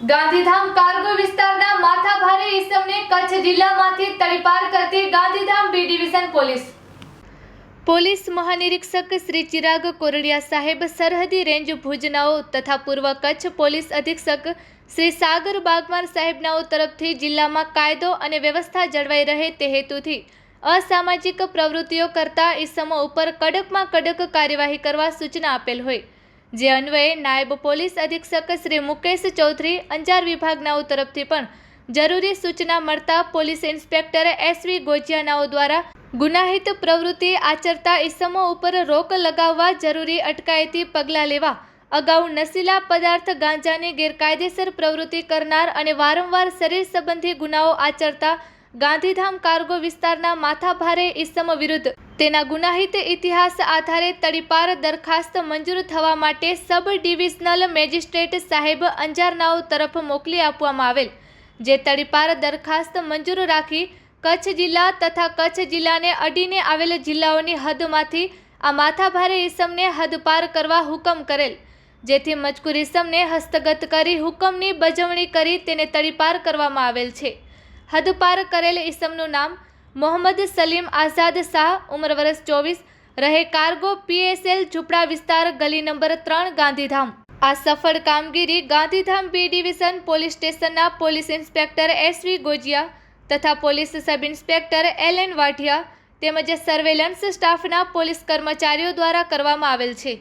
Gandhidham cargo વિસ્તારના માથાભારે ઈસમને કચ્છ જિલ્લામાંથી તડીપાર કરતી Gandhidham B division police. Police મહાનિરીક્ષક Shri Chirag Kordia સાહેબ સરહદી રેન્જ ભુજનાઓ તથા પૂર્વ કચ્છ પોલીસ અધિક્ષક શ્રી સાગર બાગમાર સાહેબનાઓ તરફથી જિલ્લામાં કાયદો અને વ્યવસ્થા જળવાઈ રહે તે હેતુથી અસામાજિક પ્રવૃત્તિઓ કરતા ઈસમો ઉપર કડકમાં કડક કાર્યવાહી કરવા સૂચના આપેલ હોય. જે અન્વયે નાયબ પોલીસ અધિક્ષક શ્રી મુકેશ ચૌધરી અંજાર વિભાગનાઓ તરફથી પણ જરૂરી સૂચના મળતા પોલીસ ઇન્સ્પેક્ટર એસવી ગોજિયાનાઓ દ્વારા ગુનાહિત પ્રવૃત્તિ આચરતા ઇસમો ઉપર રોક લગાવવા જરૂરી અટકાયતી પગલાં લેવા, અગાઉ નશીલા પદાર્થ ગાંજાની ગેરકાયદેસર પ્રવૃત્તિ કરનાર અને વારંવાર શરીર સંબંધી ગુનાઓ આચરતા ગાંધીધામ કાર્ગો વિસ્તારના માથાભારે ઇસમ વિરુદ્ધ તેના ગુનાહિત ઇતિહાસ આધારે તડીપાર દરખાસ્ત મંજૂર થવા માટે સબ ડિવિઝનલ મેજિસ્ટ્રેટ સાહેબ અંજારનાઓ તરફ મોકલી આપવામાં આવેલ, જે તડીપાર દરખાસ્ત મંજૂર રાખી કચ્છ જિલ્લા તથા કચ્છ જિલ્લાને અડીને આવેલ જિલ્લાઓની હદમાંથી આ માથાભારે ઇસમને હદપાર કરવા હુકમ કરેલ, જેથી મજકૂર ઇસમને હસ્તગત કરી હુકમની બજવણી કરી તેને તડીપાર કરવામાં આવેલ છે. હદપાર કરેલ ઇસમનું નામ મોહમ્મદ સલીમ આઝાદ શાહ, ઉંમર વર્ષ ચોવીસ, રહે કાર્ગો પીએસએલ ઝુપડા વિસ્તાર, ગલી નંબર ત્રણ, ગાંધીધામ. આ સફળ કામગીરી ગાંધીધામ બી ડિવિઝન પોલીસ સ્ટેશનના પોલીસ ઇન્સ્પેક્ટર એસવી ગોજિયા તથા police sub inspector L N Vadhiya તેમજ સર્વેલન્સ સ્ટાફના પોલીસ કર્મચારીઓ દ્વારા કરવામાં આવેલ છે.